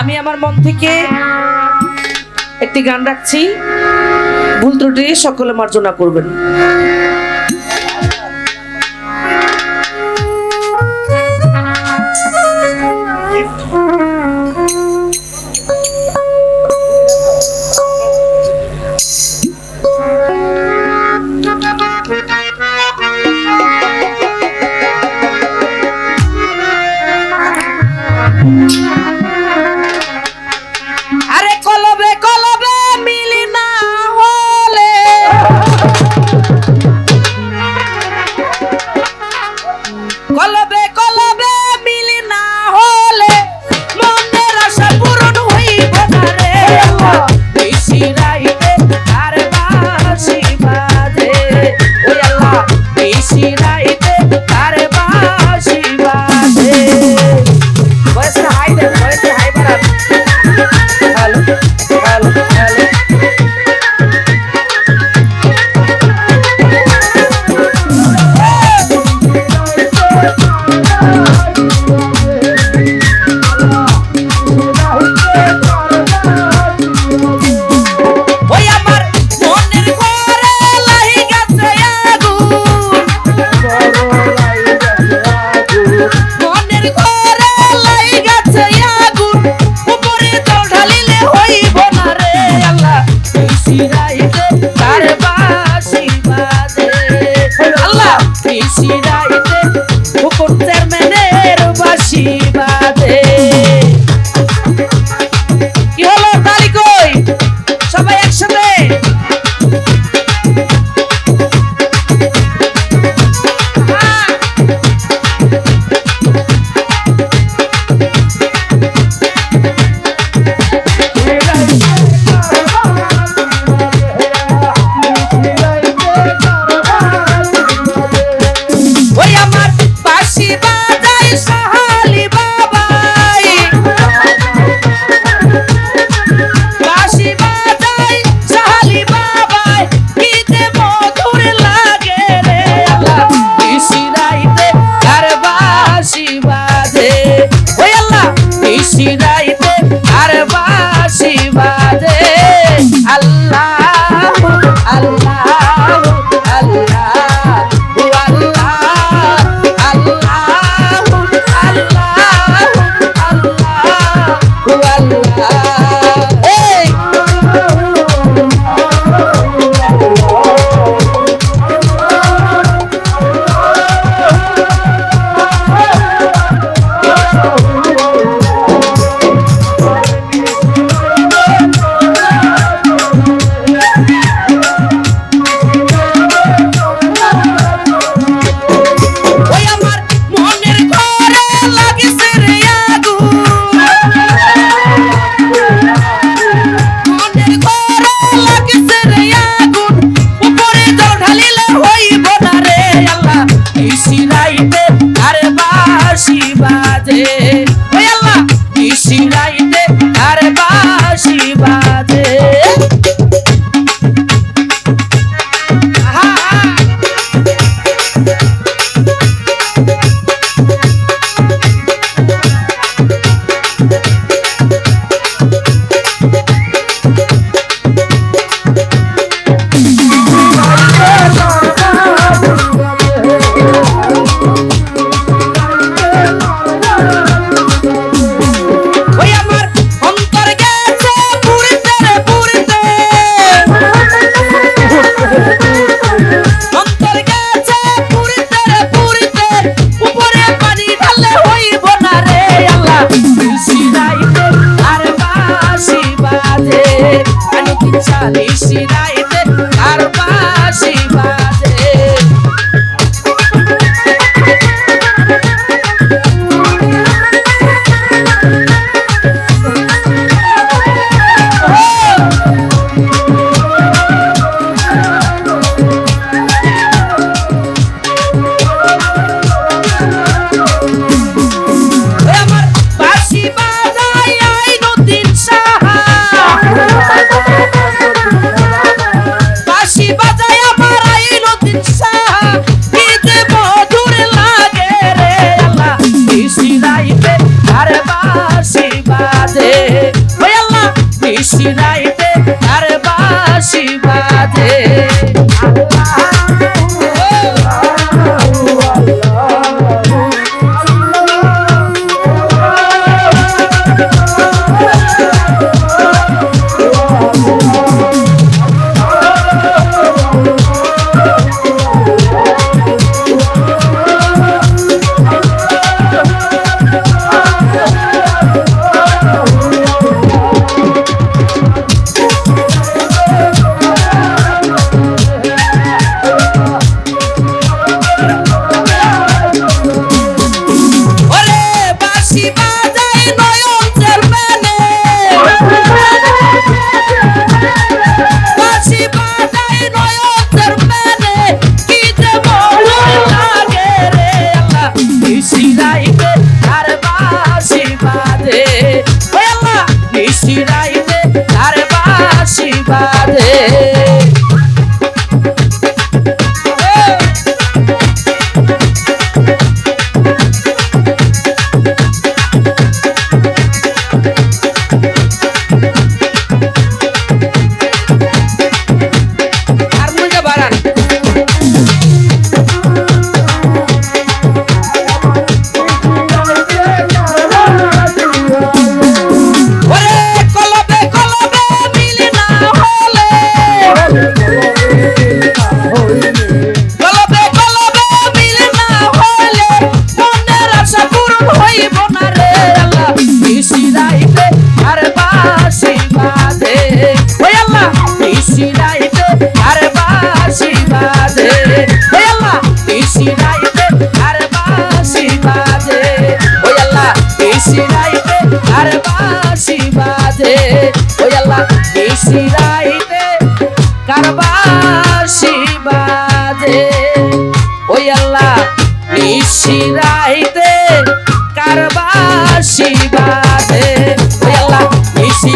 আমি আমার মন থেকে একটি গান রাখছি। ভুল ত্রুটি সকলে মার্জনা করবেন। felicidad. শিরাই আরে বাসি বাজে আমি কি চালি শিরাই বাজে ওই আল্লাহ নিশি রাইতে কারবাসি বাজে। ওই আল্লাহ নিশি কারবাসি বাজে। ওই আল্লাহ নিশি